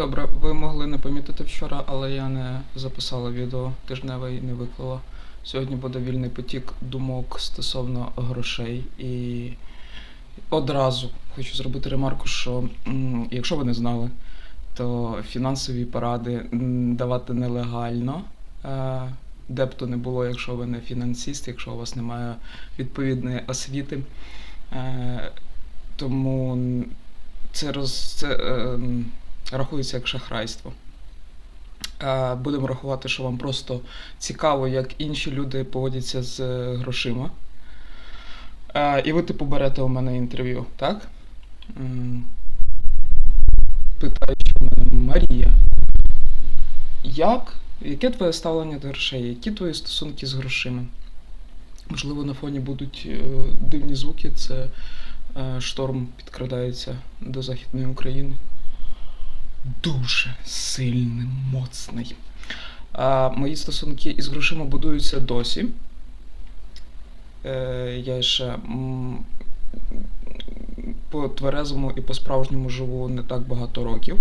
Добре, ви могли не помітити вчора, але я не записала відео тижневе і не виклала. Сьогодні буде вільний потік думок стосовно грошей. І одразу хочу зробити ремарку, що якщо ви не знали, то фінансові поради давати нелегально. Е, Де б то не було, якщо ви не фінансист, якщо у вас немає відповідної освіти. Е, Тому це роз це. Рахується як шахрайство. Будемо рахувати, що вам просто цікаво, як інші люди поводяться з е, грошима. І ви, типу, берете у мене інтерв'ю, так? М, Питаючи мене Марія, як, яке твоє ставлення до грошей? Які твої стосунки з грошима? Можливо, на фоні будуть е, дивні звуки, це е, шторм підкрадається до Західної України дуже сильний, моцний. А, мої стосунки із грошима будуються досі. Е, я ще по тверезому і по-справжньому живу не так багато років.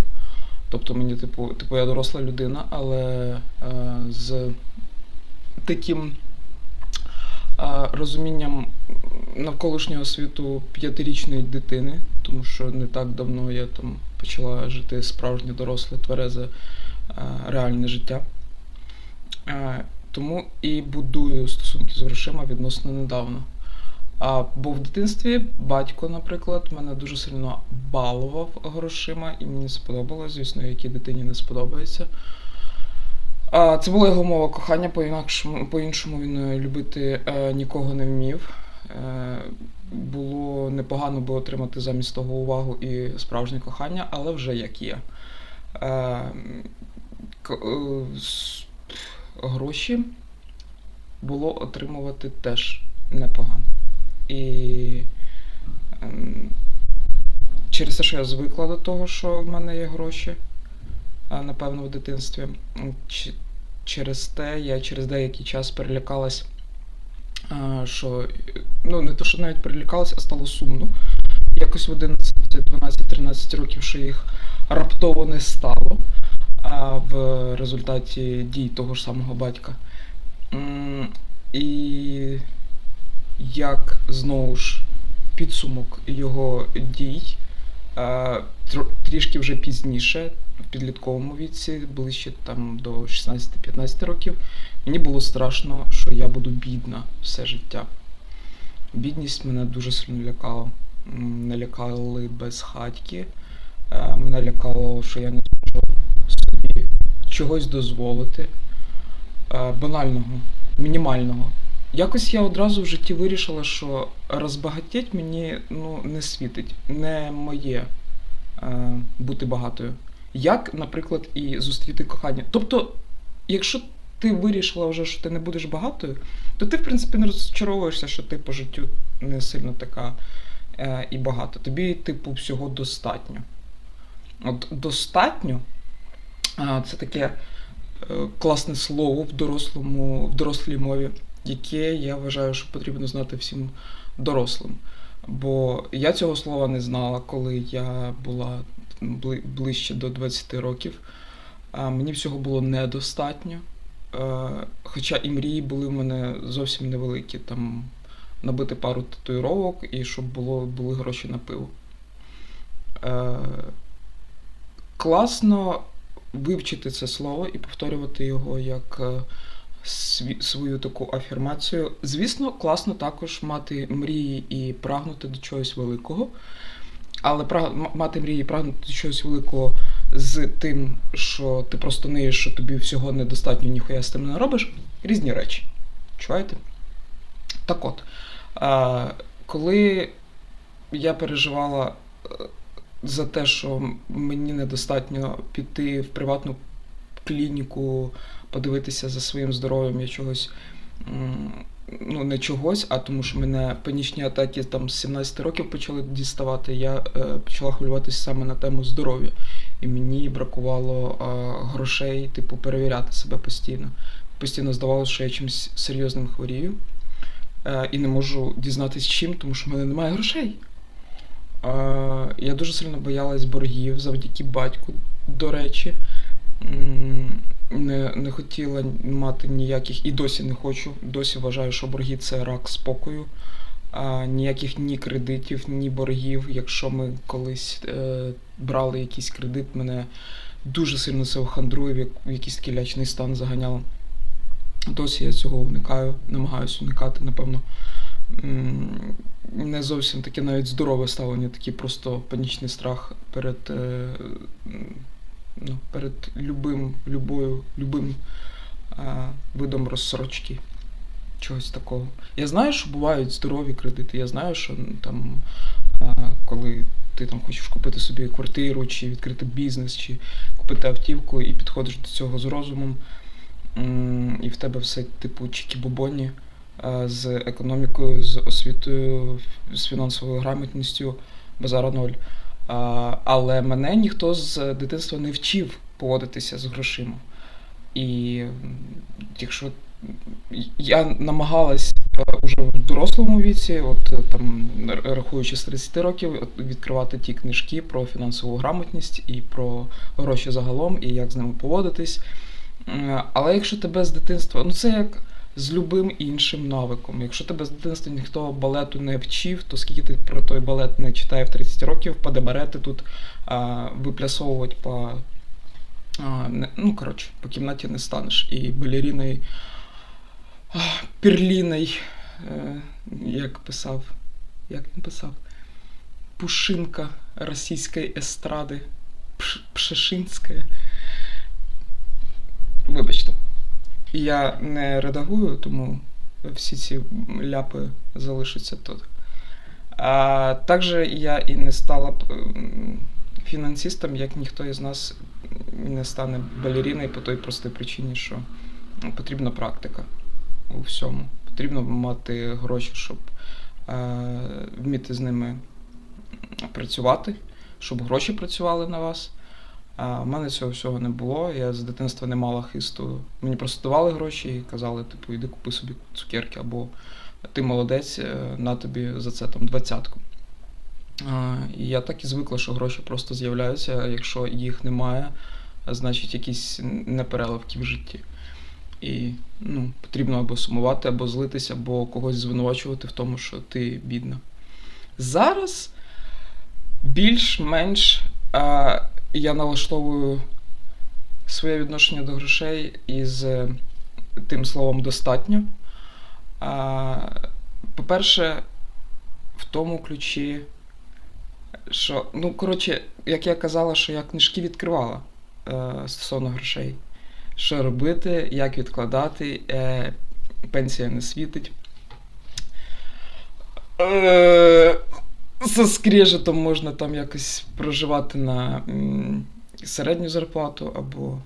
Тобто мені, типу, типу, я доросла людина, але е, з таким е, розумінням навколишнього світу п'ятирічної дитини, тому що не так давно я там почала жити справжнє доросле, тверезе, реальне життя. Е, Тому і будую стосунки з грошима відносно недавно. А, бо в дитинстві батько, наприклад, мене дуже сильно балував грошима, і мені сподобалось, звісно, якій дитині не сподобається. А, це була його мова кохання, по-іншому він е, любити е, нікого не вмів. Е, було непогано би отримати замість того увагу і справжнє кохання, але вже як є. Е, е, гроші було отримувати теж непогано. І ем, через те, що я звикла до того, що в мене є гроші, напевно, в дитинстві, через те я через деякий час перелякалась, що ну не то, що навіть перелякалась, а стало сумно. Якось в 11, 12, 13 років, що їх раптово не стало а в результаті дій того ж самого батька. І як знову ж підсумок його дій трішки вже пізніше, в підлітковому віці, ближче там до 16-15 років, мені було страшно, що я буду бідна все життя. Бідність мене дуже сильно лякала. Мене лякали безхатьки, е, мене лякало, що я не зможу собі чогось дозволити е, банального, мінімального. Якось я одразу в житті вирішила, що розбагатіть мені ну, не світить, не моє е, бути багатою. Як, наприклад, і зустріти кохання. Тобто, якщо ти вирішила вже, що ти не будеш багатою, то ти, в принципі, не розчаровуєшся, що ти по життю не сильно така е, і багата. Тобі, типу, всього достатньо. От достатньо а, це таке е, класне слово в дорослому, в дорослій мові, яке я вважаю, що потрібно знати всім дорослим. Бо я цього слова не знала, коли я була бли- ближче до 20 років. Мені всього було недостатньо. Е, Хоча і мрії були в мене зовсім невеликі. Там набити пару татуїровок і щоб було, були гроші на пиво. Е, Класно вивчити це слово і повторювати його як е, свою таку афірмацію. Звісно, класно також мати мрії і прагнути до чогось великого. Але мати мрії і прагнути до чогось великого з тим, що ти просто ниєш, що тобі всього недостатньо, ніхуя з тим не робиш, різні речі. Чуваєте? Так от, коли я переживала е, за те, що мені недостатньо піти в приватну клініку, подивитися за своїм здоров'ям, я чогось. Ну, не чогось, а тому що мене панічні атаки там з 17 років почали діставати. Я е, почала хвилюватися саме на тему здоров'я. І мені бракувало е, грошей, типу, перевіряти себе постійно. Постійно здавалося, що я чимось серйозним хворію. Е, і не можу дізнатися чим, тому що в мене немає грошей. Е, я дуже сильно боялась боргів завдяки батьку. до речі. Не, не хотіла мати ніяких, і досі не хочу. Досі вважаю, що борги це рак спокою. А, ніяких ні кредитів, ні боргів. Якщо ми колись е, брали якийсь кредит, мене дуже сильно це хандрує, в, як, в якийсь такий лячний стан заганяло. Досі я цього уникаю, намагаюся уникати, напевно. Не зовсім таке навіть здорове ставлення, такий просто панічний страх перед, е, ну, перед любим, любою, любим е, видом розсрочки. Чогось такого. Я знаю, що бувають здорові кредити. Я знаю, що там, коли ти там хочеш купити собі квартиру, чи відкрити бізнес, чи купити автівку, і підходиш до цього з розумом, і в тебе все типу чікі-бобоні з економікою, з освітою, з фінансовою грамотністю, базара ноль. Але мене ніхто з дитинства не вчив поводитися з грошима. І якщо я намагалась е, уже в дорослому віці, от е, там рахуючи з 30 років, відкривати ті книжки про фінансову грамотність і про гроші загалом, і як з ними поводитись. Але якщо тебе з дитинства, ну це як з любим іншим навиком. Якщо тебе з дитинства ніхто балету не вчив, то скільки ти про той балет не читає в 30 років, падебарети тут а, виплясовувати по. А, не, ну, коротше, по кімнаті не станеш. І балеріною, перліною, е, як писав, як він писав, Пушинка російської естради, Пш, Пшешинська. Вибачте. Я не редагую, тому всі ці ляпи залишаться тут. А також я і не стала б фінансистом, як ніхто із нас не стане балеріною по той простій причині, що потрібна практика у всьому. Потрібно мати гроші, щоб е, вміти з ними працювати, щоб гроші працювали на вас. А в мене цього всього не було. Я з дитинства не мала хисту. Мені просто давали гроші і казали, типу, іди купи собі цукерки, або ти молодець, е, на тобі за це там двадцятку. І я так і звикла, що гроші просто з'являються, якщо їх немає, значить якісь непереливки в житті. І ну, потрібно або сумувати, або злитися, або когось звинувачувати в тому, що ти бідна. Зараз більш-менш я налаштовую своє відношення до грошей із е, тим словом достатньо. По-перше, в тому ключі, що, ну, коротше, як я казала, що я книжки відкривала е, стосовно грошей. Що робити, як відкладати, е, пенсія не світить. Е, за скрежетом можна там якось проживати на середню зарплату або.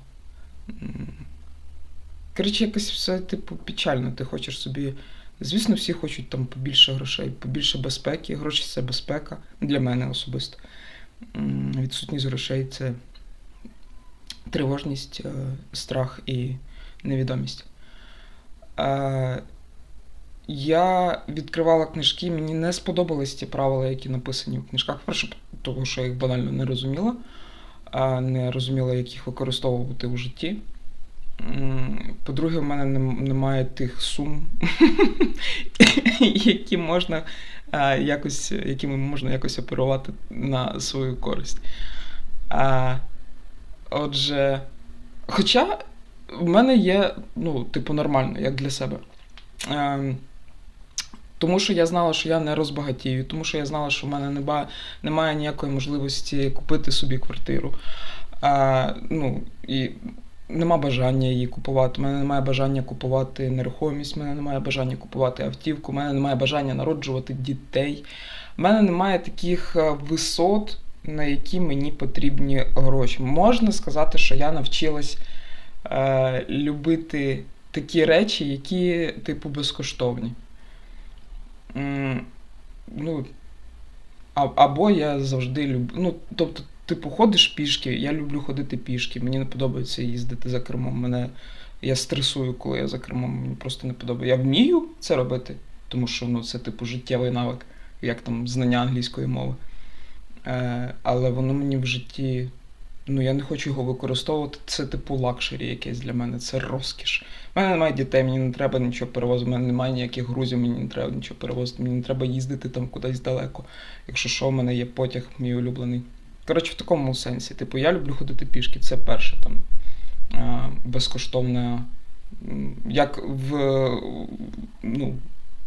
Коротше, якось все, типу, печально. Ти хочеш собі. Звісно, всі хочуть там побільше грошей, побільше безпеки. Гроші це безпека для мене особисто. Відсутність грошей це тривожність, е, страх і невідомість. Я відкривала книжки, мені не сподобались ті правила, які написані в книжках. Перше, тому що я їх банально не розуміла, не розуміла, як їх використовувати у житті. По-друге, в мене немає тих сум, які можна якось, якими можна якось оперувати на свою користь. Отже, хоча в мене є, ну, типу, нормально, як для себе. Ем, тому що я знала, що я не розбагатію, тому що я знала, що в мене немає ніякої можливості купити собі квартиру. А, ну, і нема бажання її купувати. У мене немає бажання купувати нерухомість, у мене немає бажання купувати автівку, у мене немає бажання народжувати дітей. У мене немає таких е, висот, на які мені потрібні гроші. Можна сказати, що я навчилась е, любити такі речі, які, типу, безкоштовні. Ну, а, або я завжди люблю. Ну, тобто, типу, ходиш пішки, я люблю ходити пішки, мені не подобається їздити за кермом. Мене, я стресую, коли я за кермом, мені просто не подобається. Я вмію це робити, тому що ну, це, типу, життєвий навик, як там знання англійської мови. Е, але воно мені в житті ну я не хочу його використовувати. Це типу лакшері якесь для мене, це розкіш. У мене немає дітей, мені не треба нічого перевозити, у мене немає ніяких грузів, мені не треба нічого перевозити, мені не треба їздити там кудись далеко. Якщо що, в мене є потяг, мій улюблений. Коротше, в такому сенсі. Типу, я люблю ходити пішки, це перше там а, безкоштовне. Як в ну,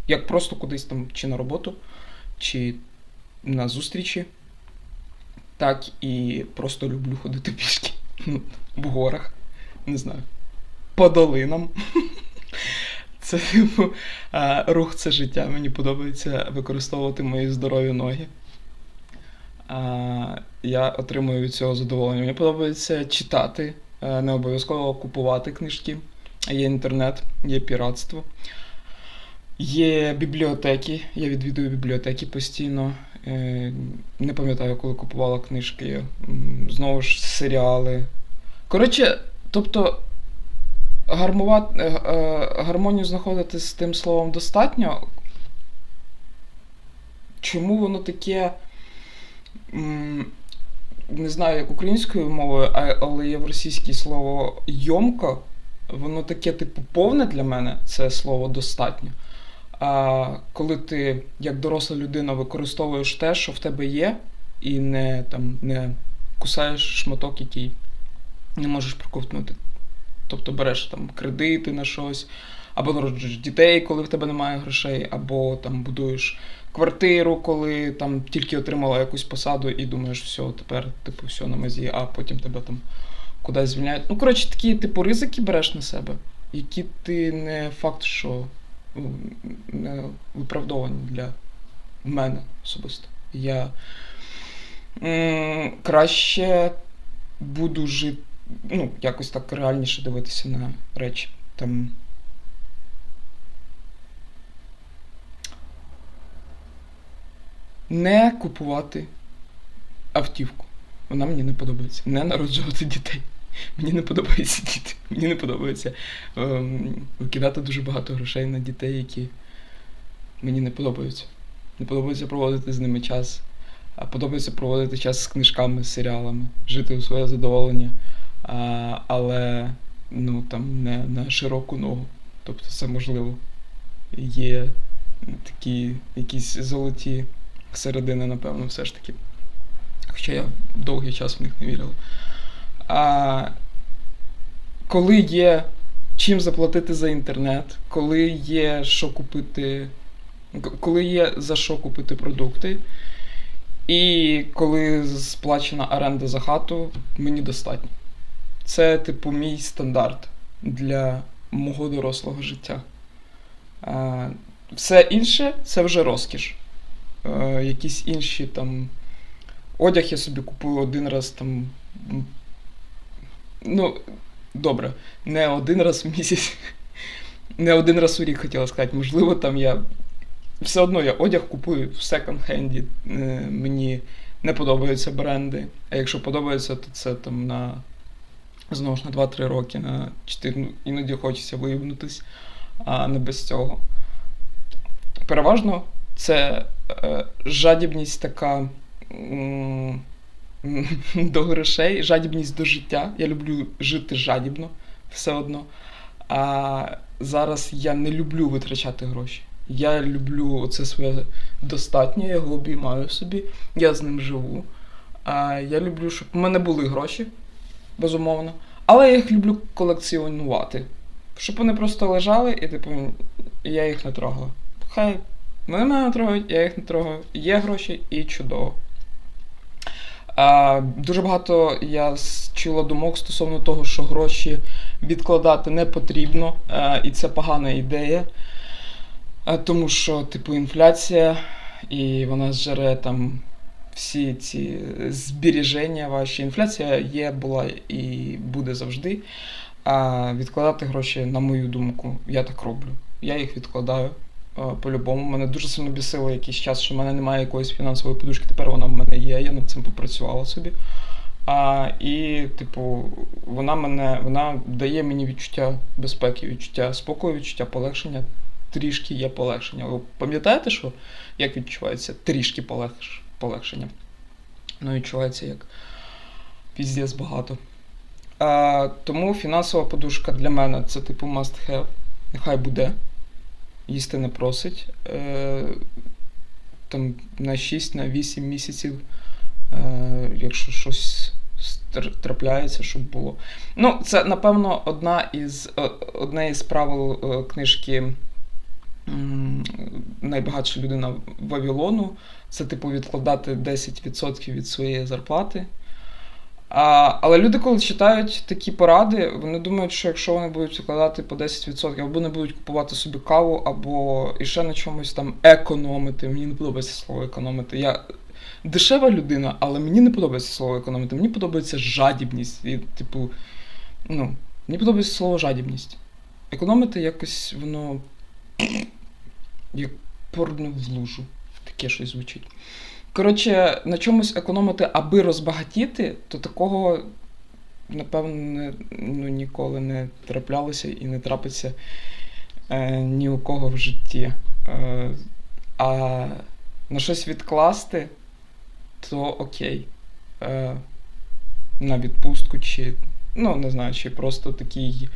як просто кудись там чи на роботу, чи на зустрічі, так і просто люблю ходити пішки. Ну, в горах, не знаю, по долинам. Це типу, рух це життя. Мені подобається використовувати мої здорові ноги. Я отримую від цього задоволення. Мені подобається читати, е, не обов'язково купувати книжки. Є інтернет, є піратство. Є бібліотеки, я відвідую бібліотеки постійно. Е, Не пам'ятаю, коли купувала книжки. Знову ж серіали. Коротше, тобто, гармувати, е, е, гармонію знаходити з тим словом достатньо. Чому воно таке. Не знаю, як українською мовою, але є в російській слово йомко. Воно таке, типу, повне для мене це слово достатньо. А коли ти, як доросла людина, використовуєш те, що в тебе є, і не, там, не кусаєш шматок, який не можеш проковтнути. Тобто береш там кредити на щось, або народжуєш дітей, коли в тебе немає грошей, або там будуєш квартиру, коли там тільки отримала якусь посаду і думаєш, все, тепер, типу, все на мезі, а потім тебе там кудись звільняють. Ну, коротше, такі, типу, ризики береш на себе, які ти не факт, що не виправдовані для мене особисто. Я краще буду жити, ну, якось так реальніше дивитися на речі. Там. Не купувати автівку. Вона мені не подобається. Не народжувати дітей. Мені не подобаються діти. Мені не подобається ем, викидати дуже багато грошей на дітей, які мені не подобаються. Не подобається проводити з ними час. А подобається проводити час з книжками, з серіалами, жити у своє задоволення. А, але ну, там, не на широку ногу. Тобто це можливо. Є такі якісь золоті середини, напевно, все ж таки. Хоча я довгий час в них не вірив. А коли є чим заплатити за інтернет, коли є що купити, коли є за що купити продукти, і коли сплачена оренда за хату, мені достатньо. Це, типу, мій стандарт для мого дорослого життя. А, все інше це вже розкіш. Е, якісь інші там. Одяг я собі купую один раз там. Ну, добре, не один раз в місяць, не один раз у рік хотіла сказати. Можливо, там я. Все одно я одяг купую в секонд-хенді. Е, Мені не подобаються бренди. А якщо подобається, то це там на знову ж на 2-3 роки, на 4, ну, іноді хочеться виїбнутись, а не без цього. Переважно це е, жадібність така м, до грошей, жадібність до життя. Я люблю жити жадібно все одно. А зараз я не люблю витрачати гроші. Я люблю це своє достатнє, я його обіймаю собі, я з ним живу. А я люблю, щоб в мене були гроші, безумовно. Але я їх люблю колекціонувати. Щоб вони просто лежали, і типу, я їх не трогала. Хай мене не трогають, я їх не трогаю. Є гроші і чудово. А, дуже багато я чула думок стосовно того, що гроші відкладати не потрібно, а, і це погана ідея. А, тому що, типу, інфляція, і вона зжере там всі ці збереження ваші. Інфляція є, була і буде завжди. А відкладати гроші, на мою думку, я так роблю. Я їх відкладаю е, по-любому. Мене дуже сильно бісило якийсь час, що в мене немає якоїсь фінансової подушки. Тепер вона в мене є, я над цим попрацювала собі. А, і, типу, вона мене вона дає мені відчуття безпеки, відчуття спокою, відчуття полегшення. Трішки є полегшення. Ви пам'ятаєте, що як відчувається трішки полегш, полегшення? Ну, відчувається як піздець багато. Е, тому фінансова подушка для мене це типу must have. Нехай буде. Їсти не просить. Е, там на 6, на 8 місяців, е, якщо щось трапляється, щоб було. Ну, це, напевно, одна із, одне із правил е, книжки Найбагатша людина Вавилону. Це, типу, відкладати 10% від своєї зарплати. А, але люди, коли читають такі поради, вони думають, що якщо вони будуть вкладати по 10%, або не будуть купувати собі каву, або і ще на чомусь там економити. Мені не подобається слово економити. Я дешева людина, але мені не подобається слово економити. Мені подобається жадібність. І, типу, ну, мені подобається слово жадібність. Економити якось воно як порно в лужу. Таке щось звучить. Коротше, на чомусь економити, аби розбагатіти, то такого, напевно, ну, ніколи не траплялося і не трапиться е, ні у кого в житті. Е, а на щось відкласти, то окей. Е, на відпустку, чи, ну, не знаю, чи просто такий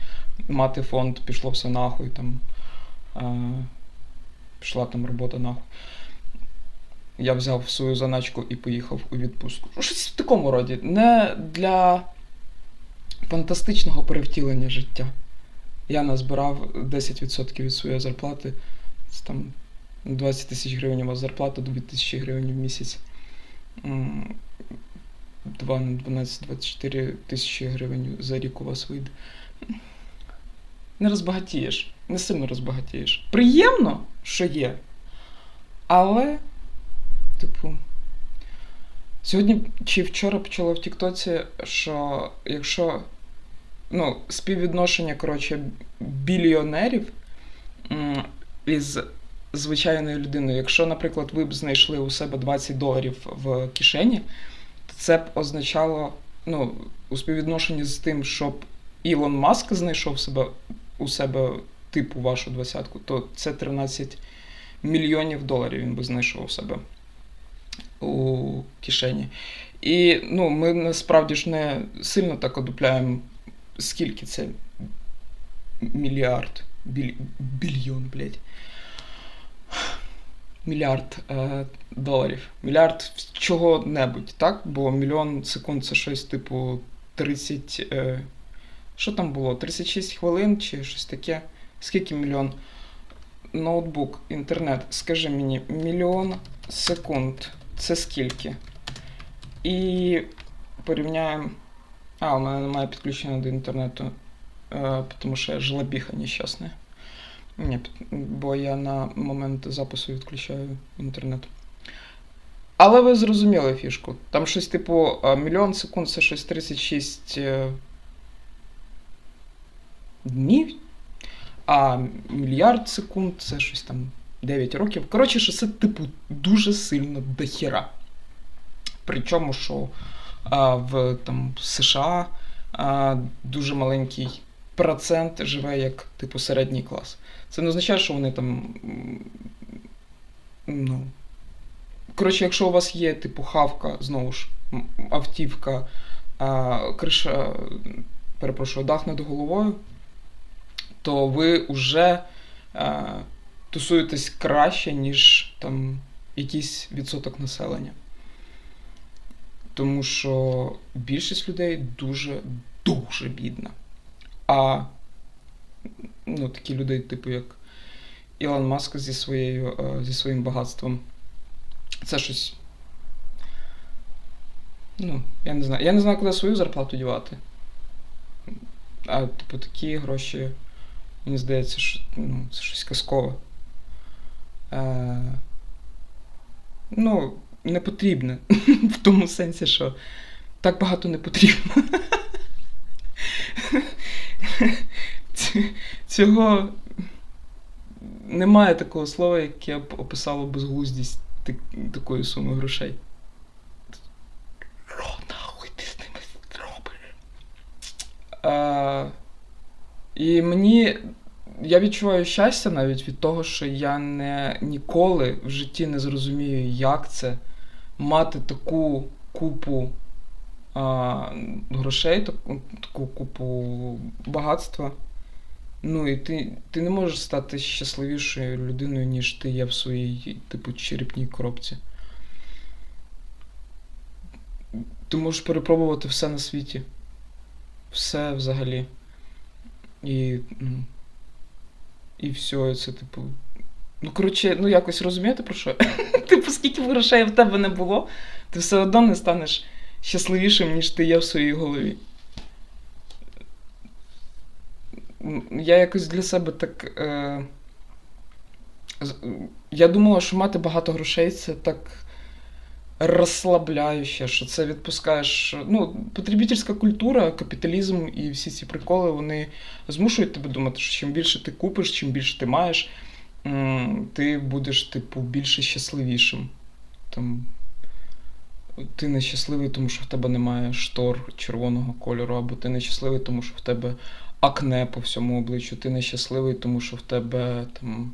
мати фонд, пішло все нахуй, там. Е, пішла там робота нахуй. Я взяв свою заначку і поїхав у відпустку. Ну, Щось в такому роді. Не для фантастичного перевтілення життя. Я назбирав 10% від своєї зарплати. Це там 20 тисяч гривень зарплата, 2 тисячі гривень в місяць. 2 на 12, 24 тисячі гривень за рік у вас вийде. Не розбагатієш, не сильно розбагатієш. Приємно, що є. Але, типу, сьогодні чи вчора почало в Тіктоці, що якщо ну, співвідношення, коротше, біліонерів із звичайною людиною. Якщо, наприклад, ви б знайшли у себе 20 доларів в кишені, то це б означало, ну, у співвідношенні з тим, щоб Ілон Маск знайшов себе у себе типу вашу двадцятку, то це 13 мільйонів доларів він би знайшов у себе у кишені. І ну, ми насправді ж не сильно так одупляємо, скільки це мільярд, біль, більйон, блядь. Мільярд е, доларів. Мільярд чого-небудь, так? Бо мільйон секунд це щось типу 30. Е, що там було? 36 хвилин чи щось таке? Скільки мільйон? Ноутбук, інтернет. Скажи мені, мільйон секунд. Це скільки? І порівняємо. А, у мене немає підключення до інтернету, е, тому що я жлобіха нещасна. Ні, бо я на момент запису відключаю інтернет. Але ви зрозуміли фішку. Там щось типу е, мільйон секунд це щось 36 е, днів, а мільярд секунд це щось там 9 років. Коротше, що це, типу, дуже сильно дохіра. Причому, що а, в там, США а, дуже маленький процент живе як типу середній клас. Це не означає, що вони там. Ну. Коротше, якщо у вас є, типу, хавка, знову ж, автівка, а, криша, перепрошую, дах над головою, то ви вже а, тусуєтесь краще, ніж там якийсь відсоток населення. Тому що більшість людей дуже, дуже бідна. А ну, такі люди, типу, як Ілон Маск зі, своєю, е, зі своїм багатством. Це щось. Ну, я не знаю. Я не знаю, куди свою зарплату дівати. А, типу, такі гроші, мені здається, що ну, це щось казкове. Е, ну, не потрібне. В тому сенсі, що так багато не потрібно. Цього немає такого слова, яке б описало безглуздість так- такої суми грошей. Що нахуй ти з ними зробиш? І мені. Я відчуваю щастя навіть від того, що я не ніколи в житті не зрозумію, як це мати таку купу а, грошей, таку, таку купу багатства. Ну і ти, ти не можеш стати щасливішою людиною, ніж ти є в своїй, типу, черепній коробці. Ти можеш перепробувати все на світі. Все взагалі. І. Ну, і все, це, типу. Ну, коротше, ну якось розумієте про що? Типу, скільки грошей в тебе не було, ти все одно не станеш щасливішим, ніж ти є в своїй голові. Я якось для себе так. Е... Я думала, що мати багато грошей це так розслабляюще, що це відпускаєш. Ну, потребительська культура, капіталізм і всі ці приколи, вони змушують тебе думати, що чим більше ти купиш, чим більше ти маєш, ти будеш, типу, більше щасливішим. Там, ти нещасливий, тому що в тебе немає штор червоного кольору, або ти нещасливий, тому що в тебе акне по всьому обличчю, ти нещасливий, тому що в тебе там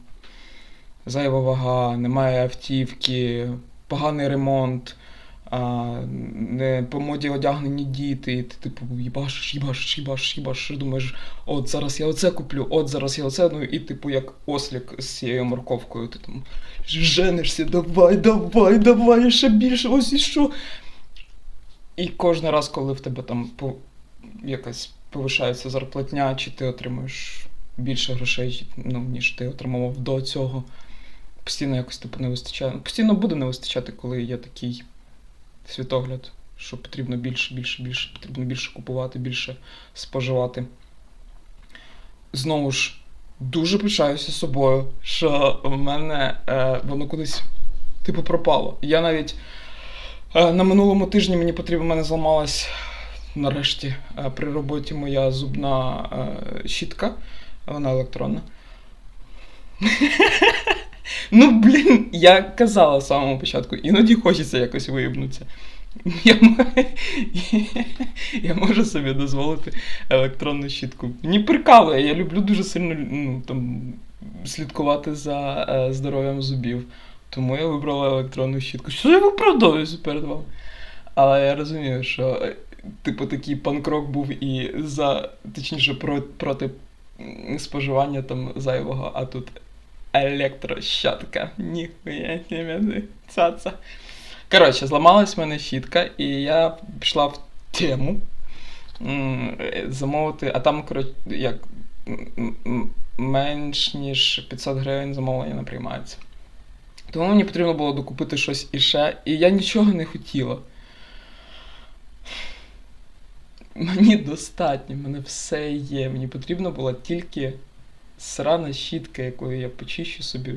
зайва вага, немає автівки, поганий ремонт, а, не по моді одягнені діти, і ти типу їбашиш, їбашиш, їбашиш, їбашиш, думаєш, от зараз я оце куплю, от зараз я оце, ну і типу як ослік з цією морковкою, ти там женишся, давай, давай, давай, ще більше, ось і що. І кожен раз, коли в тебе там по, якась повишається зарплатня, чи ти отримуєш більше грошей, ну, ніж ти отримував до цього, постійно якось типу не вистачає. Постійно буде не вистачати, коли є такий світогляд, що потрібно більше, більше, більше, потрібно більше купувати, більше споживати. Знову ж, дуже пишаюся собою, що в мене е, воно кудись типу пропало. Я навіть е, на минулому тижні мені потрібно, в мене зламалась нарешті е, при роботі моя зубна е, щітка, вона електронна. Ну, блін, я казала з самого початку, іноді хочеться якось виїбнутися. Я, я можу собі дозволити електронну щітку. Мені прикалує, я люблю дуже сильно ну, там, слідкувати за е, здоров'ям зубів. Тому я вибрала електронну щітку. Що я виправдовуюся перед вами? Але я розумію, що е, типу такий панкрок був і за, точніше, про, проти споживання там зайвого, а тут електрощатка. Ніхуя себе, цаца. Коротше, зламалась в мене щітка, і я пішла в тему замовити, а там, коротше, як менш ніж 500 гривень замовлення не приймається. Тому мені потрібно було докупити щось іще, і я нічого не хотіла. Мені достатньо, в мене все є. Мені потрібна була тільки срана щітка, якою я почищу собі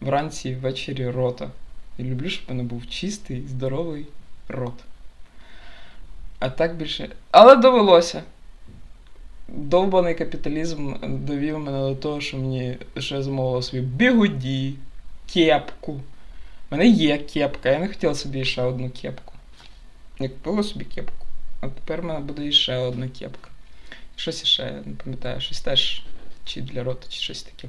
вранці і ввечері рота. Я люблю, щоб мене був чистий, здоровий рот. А так більше. Але довелося. Довбаний капіталізм довів мене до того, що мені що я собі бігуді, кепку. У мене є кепка, я не хотіла собі ще одну кепку. Я купила собі кепку. А тепер в мене буде ще одна кепка. Щось іще, я не пам'ятаю, щось теж чи для рота, чи щось таке.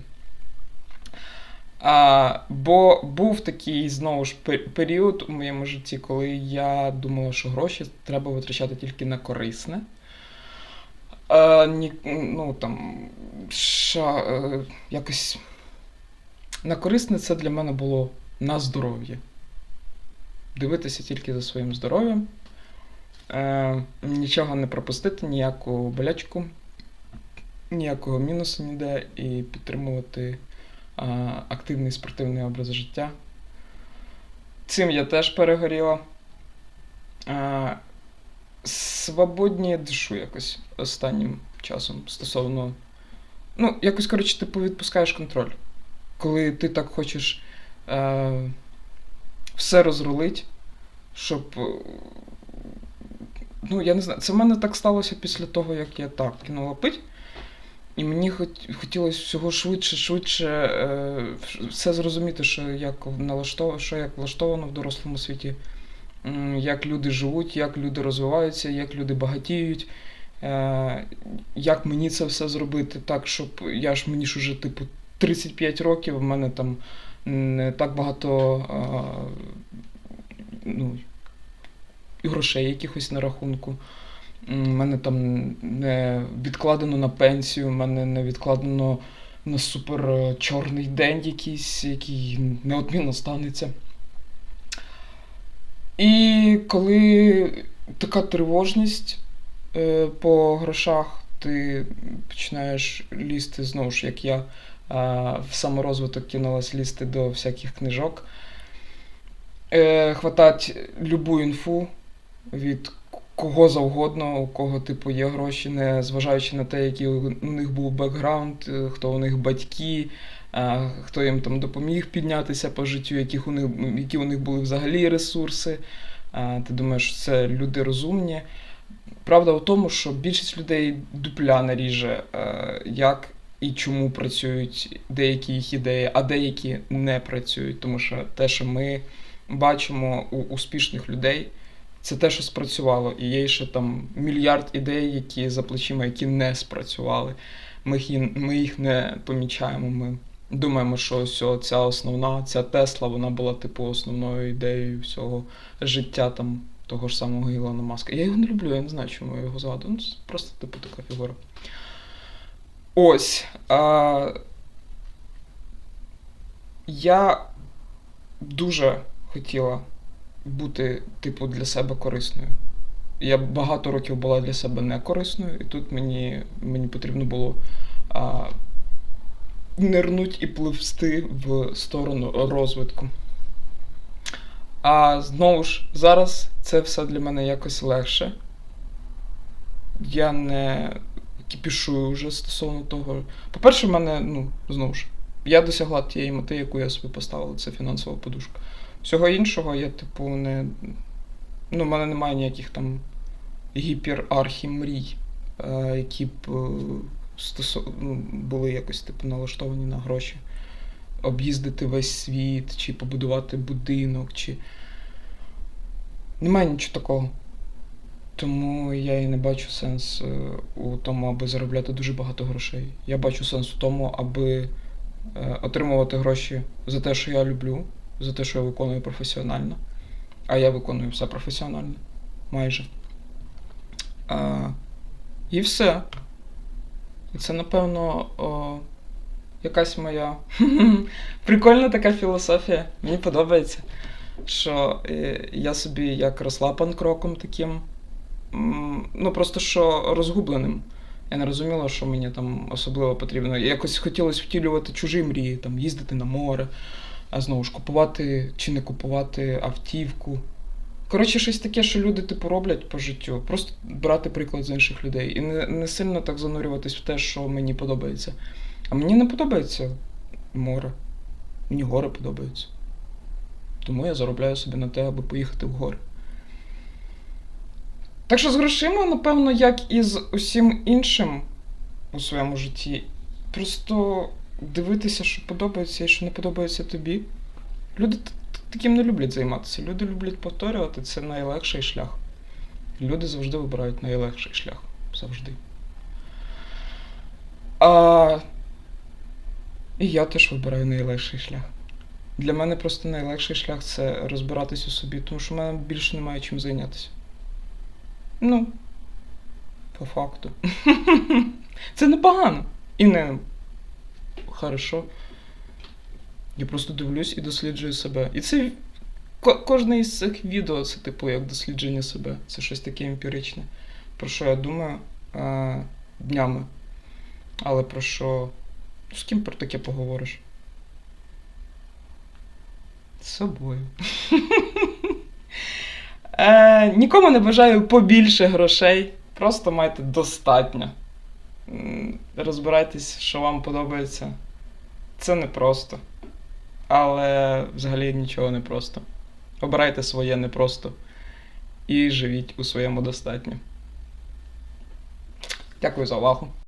А, бо був такий знову ж період у моєму житті, коли я думала, що гроші треба витрачати тільки на корисне. А, ні, ну там ша, е, якось на корисне це для мене було на здоров'я. Дивитися тільки за своїм здоров'ям, е, нічого не пропустити, ніяку болячку, ніякого мінусу ніде і підтримувати а, активний спортивний образ життя. Цим я теж перегоріла. А, свободніє дишу якось останнім часом стосовно. Ну, якось, коротше, ти відпускаєш контроль. Коли ти так хочеш е, все розрулить, щоб. Ну, я не знаю, це в мене так сталося після того, як я так кинула пить. І мені хот- хотілося всього швидше, швидше е, все зрозуміти, що як налаштовано, що як влаштовано в дорослому світі, як люди живуть, як люди розвиваються, як люди багатіють, е, як мені це все зробити так, щоб я ж мені ж уже типу 35 років, в мене там не так багато е, ну, грошей якихось на рахунку. Мене там не відкладено на пенсію, мене не відкладено на супер е, чорний день якийсь, який неодмінно станеться. І коли така тривожність е, по грошах, ти починаєш лізти знову ж, як я, е, в саморозвиток кинулась лізти до всяких книжок, хватать любу інфу від кого завгодно, у кого типу є гроші, не зважаючи на те, який у у них був бекграунд, е, хто у них батьки, е, хто їм там допоміг піднятися по життю, яких у них, які у них були взагалі ресурси. Е, Ти думаєш, це люди розумні. Правда в тому, що більшість людей дупля не ріже, е, як і чому працюють деякі їх ідеї, а деякі не працюють. Тому що те, що ми бачимо у успішних людей, це те, що спрацювало. І є ще там мільярд ідей, які за плечима, які не спрацювали. Ми їх, ми їх не помічаємо. Ми думаємо, що ось ця основна, ця Тесла, вона була типу основною ідеєю всього життя там того ж самого Ілона Маска. Я його не люблю, я не знаю, чому я його згадую. Ну, просто типу така фігура. Ось. А... Я дуже хотіла бути, типу, для себе корисною. Я багато років була для себе не корисною, і тут мені, мені потрібно було а, нирнуть і пливсти в сторону розвитку. А знову ж, зараз це все для мене якось легше. Я не кіпішую вже стосовно того. По-перше, в мене, ну, знову ж, я досягла тієї мети, яку я собі поставила, це фінансова подушка. Всього іншого я, типу, не. Ну, в мене немає ніяких там гіперархі мрій, е, які б е, стосов... ну, були якось типу налаштовані на гроші. Об'їздити весь світ, чи побудувати будинок, чи. Немає нічого такого. Тому я і не бачу сенс е, у тому, аби заробляти дуже багато грошей. Я бачу сенс у тому, аби е, отримувати гроші за те, що я люблю, за те, що я виконую професіонально. А я виконую все професіонально. Майже. А, і все. І це, напевно, о, якась моя прикольна така філософія. Мені подобається. Що е, я собі як росла панкроком таким. Ну, просто що розгубленим. Я не розуміла, що мені там особливо потрібно. Якось хотілося втілювати чужі мрії, там, їздити на море, а знову ж купувати чи не купувати автівку. Коротше, щось таке, що люди типу роблять по життю. Просто брати приклад з інших людей. І не, не сильно так занурюватись в те, що мені подобається. А мені не подобається море. Мені гори подобаються. Тому я заробляю собі на те, аби поїхати в гори. Так що з грошима, напевно, як і з усім іншим у своєму житті, просто дивитися, що подобається і що не подобається тобі. Люди таким не люблять займатися. Люди люблять повторювати, це найлегший шлях. Люди завжди вибирають найлегший шлях. Завжди. А... І я теж вибираю найлегший шлях. Для мене просто найлегший шлях це розбиратись у собі, тому що в мене більше немає чим зайнятися. Ну, по факту. Це непогано. І не хорошо. Я просто дивлюсь і досліджую себе. І це ко- кожне із цих відео це типу як дослідження себе. Це щось таке емпіричне. Про що я думаю е, днями. Але про що. Ну, з ким про таке поговориш? З собою. Е, нікому не бажаю побільше грошей. Просто майте достатньо. Розбирайтесь, що вам подобається. Це непросто. Але взагалі нічого не просто. Обирайте своє непросто. І живіть у своєму достатньо. Дякую за увагу.